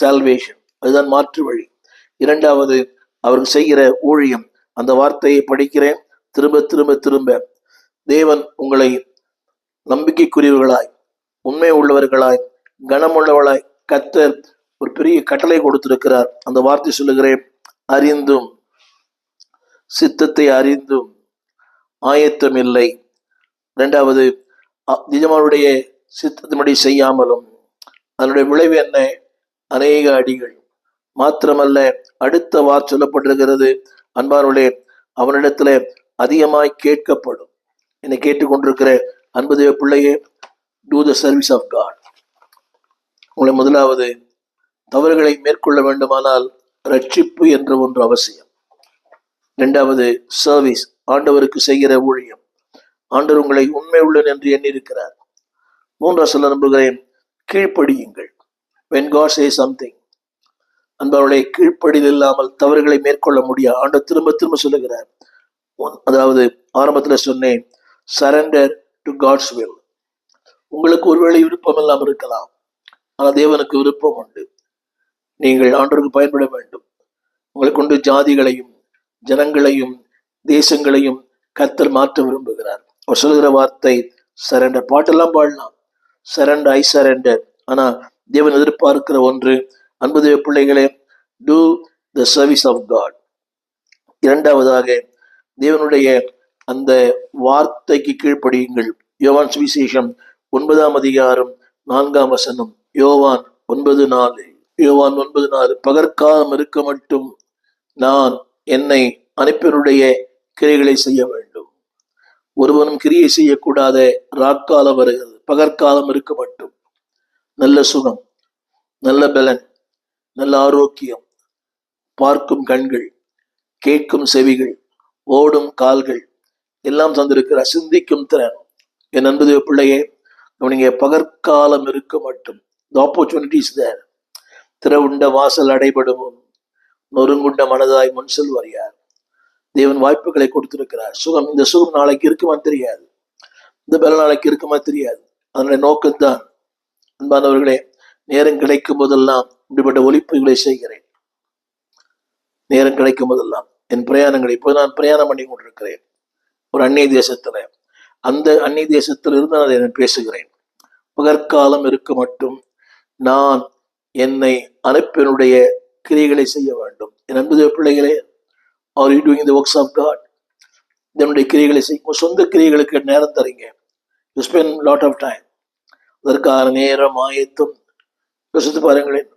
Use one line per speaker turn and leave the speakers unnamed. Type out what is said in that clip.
Salvation அதுதான் மாற்று வழி. இரண்டாவது அவர் செய்கிற ஊழியம். அந்த வார்த்தையை படிக்கிறேன். திரும்ப திரும்ப திரும்ப. தேவன் உங்களை நம்பிக்கைக்குரியவர்களாய் உண்மை உள்ளவர்களாய் கனமுள்ளவர்களாய் கத்தர் ஒரு பெரிய கட்டளை கொடுத்திருக்கிறார். அந்த வார்த்தை சொல்லுகிறேன் அறிந்தும் சித்தத்தை அறிந்தும் ஆயத்தம் இல்லை இரண்டாவது அ- நிஜமானுடைய சித்தத்தின்படி செய்யாமலும் அதனுடைய விளைவு என்ன? அநேக அடிகள். மாத்திரமல்ல அடுத்த வார் சொல்லப்பட்டிருக்கிறது. அன்பானுடைய அவனிடத்துல அதிகமாய் கேட்கப்படும். என்னை கேட்டுக்கொண்டிருக்கிற அன்பு தேவ பிள்ளையே to the service of God உங்களை முதலாவது தவறுகளை மேற்கொள்ள வேண்டுமானால் ரட்சிப்பு என்ற ஒன்று அவசியம். இரண்டாவது சர்வீஸ் ஆண்டவருக்கு செய்கிற ஊழியம். ஆண்டவர் உங்களை உண்மை உள்ளன் என்று எண்ணியிருக்கிறார். மூன்றாம் சொல்ல நம்புகிறேன் கீழ்ப்படியுங்கள். வென் காட் சே சம்திங் அன்பவர்களை கீழ்ப்படிதல் இல்லாமல் தவறுகளை மேற்கொள்ள முடியாது ஆண்டு திரும்ப திரும்ப சொல்லுகிறார். அதாவது ஆரம்பத்தில் சொன்னேன் சரண்டர் டு காட்ஸ் வில் உங்களுக்கு ஒருவேளை விருப்பம் எல்லாம் இருக்கலாம். ஆனால் தேவனுக்கு விருப்பம் உண்டு. நீங்கள் ஆண்டவருக்கு பயன்பட வேண்டும். உங்களை கொண்டு ஜாதிகளையும் ஜனங்களையும் தேசங்களையும் கத்தர் மாற்ற விரும்புகிறார். அவர் சொல்கிற வார்த்தை சரண்டர் பாட்டெல்லாம் பாடலாம். சரண்டர் ஐ சரண்டர் ஆனா தேவன் எதிர்பார்க்கிற ஒன்று. அன்புதேவ பிள்ளைகளே to the service of God இரண்டாவதாக தேவனுடைய அந்த வார்த்தைக்கு கீழ்ப்படியுங்கள். யோவான் சுவிசேஷம் ஒன்பதாம் அதிகாரம் நான்காம் வசனம். யோவான் ஒன்பது நாலு. யோவான் ஒன்பது நாலு. பகற்காலம் இருக்க மட்டும் நான் என்னை அனுப்பினுடைய கிரைகளை செய்ய வேண்டும். ஒருவனும் கிரியை செய்யக்கூடாத ராக்காலம் வருகிறது. பகற்காலம் இருக்க மட்டும். நல்ல சுகம் நல்ல பலன் நல்ல ஆரோக்கியம். பார்க்கும் கண்கள் கேட்கும் செவிகள் ஓடும் கால்கள் எல்லாம் தந்திருக்கிற சிந்திக்கும் திறன். என் அன்பது பிள்ளையே நீங்க பகற்காலம் இருக்க மட்டும். இந்த ஆப்பர்ச்சுனிட்டிஸ் தேர் திறவுண்ட வாசல் அடைபடுவோம் நொறுங்குண்ட மனதாய் முன் செல்வார் யார்? தேவன் வாய்ப்புகளை கொடுத்திருக்கிறார். சுகம் இந்த சுகம் நாளைக்கு இருக்குமா தெரியாது. இந்த பல நாளைக்கு இருக்குமா தெரியாது. அதனுடைய நோக்கம்தான் அன்பானவர்களே நேரம் கிடைக்கும் போதெல்லாம் இப்படிப்பட்ட ஒலிப்புகளை செய்கிறேன். நேரம் கிடைக்கும் போதெல்லாம் என் பிரயாணங்களை இப்போ நான் பிரயாணம் பண்ணி கொண்டிருக்கிறேன். ஒரு அந்நிய தேசத்துல. அந்த அந்நிய தேசத்தில் இருந்து நான் இதை பேசுகிறேன். பகற்காலம் இருக்க மட்டும் நான் என்னை அனுப்பினுடைய கிரியைகளை செய்ய வேண்டும். என் அன்பு பிள்ளைகளே are you doing the works of God இதனுடைய கிரியைகளை செய் சொந்த கிரியைகளுக்கு நேரம் தரீங்க. You spend lot of time அதற்கான நேரம் ஆயத்தம் யோசித்து பாருங்களேன்